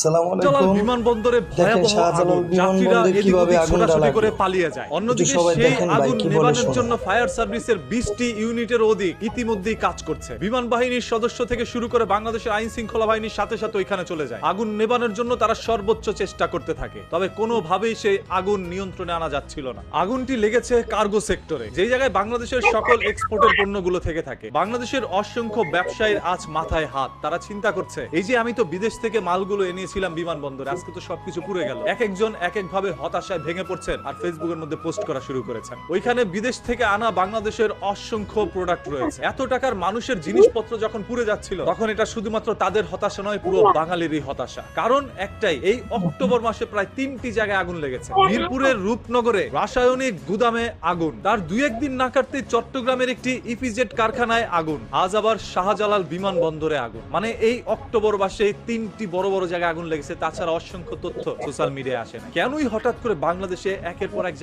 সালাম শাহজালাল আলাইকুম। বিমানবন্দরে ভয়াবহ আগুন যাত্রীরা এদিক ওদিক ছোটাছুটি করে পালিয়ে যায়। অন্যদিকে সেই আগুন নেভানোর জন্য ফায়ার সার্ভিসের বিশটি ইউনিটের অধিক ইতিমধ্যেই কাজ করছে। বিমান বাহিনীর সদস্য থেকে শুরু করে বাংলাদেশের আইন শৃঙ্খলা বাহিনীর সাথে সাথে ওইখানে চলে যায়। আগুন নেভানোর জন্য তারা সর্বোচ্চ চেষ্টা করতে থাকে। তবে কোনোভাবেই সেই আগুন নিয়ন্ত্রণে আনা যাচ্ছিল না। আগুনটি লেগেছে কার্গো সেক্টরে যেই জায়গায় বাংলাদেশের সকল এক্সপোর্টের পণ্যগুলো থেকে থাকে। বাংলাদেশের অসংখ্য ব্যবসায়ীর আজ মাথায় হাত। তারা চিন্তা করছে এই যে আমি তো বিদেশ থেকে মালগুলো এনেছিলাম বিমানবন্দরে, আজকে তো সবকিছু পুড়ে গেল। এক একজন এক এক ভাবে হতাশায় ভেঙে পড়ছেন আর ফেসবুকের মধ্যে পোস্ট করা শুরু করেছেন। ওইখানে বিদেশ থেকে আনা বাংলাদেশের অসংখ্য প্রোডাক্ট রয়েছে। এত টাকার মানুষের জিনিসপত্র যখন পুড়ে যাচ্ছিল, তখন এটা শুধুমাত্র তাদের হতাশা নয়, পুরো বাঙালিরই হতাশা। কারণ একটাই, এই অক্টোবর মাসে প্রায় তিনটি জায়গায় আগুন লেগেছে। মিরপুরের রূপনগরে রাসায়নিক গুদামে আগুন। তার দুই একদিন না কাটতে চট্টগ্রামের একটি ইপিজেড কারখানায় আগুন। আজ আবার শাহজালাল বিমানবন্দরে আগুন। মানে এই অক্টোবর মাসে তিনটি বড় বড় জায়গায় আগুন লেগেছে, তাছাড়া অসংখ্য তথ্য সোশ্যাল মিডিয়ায় আসে না। কেনই হঠাৎ করে বাংলাদেশে একের পর এক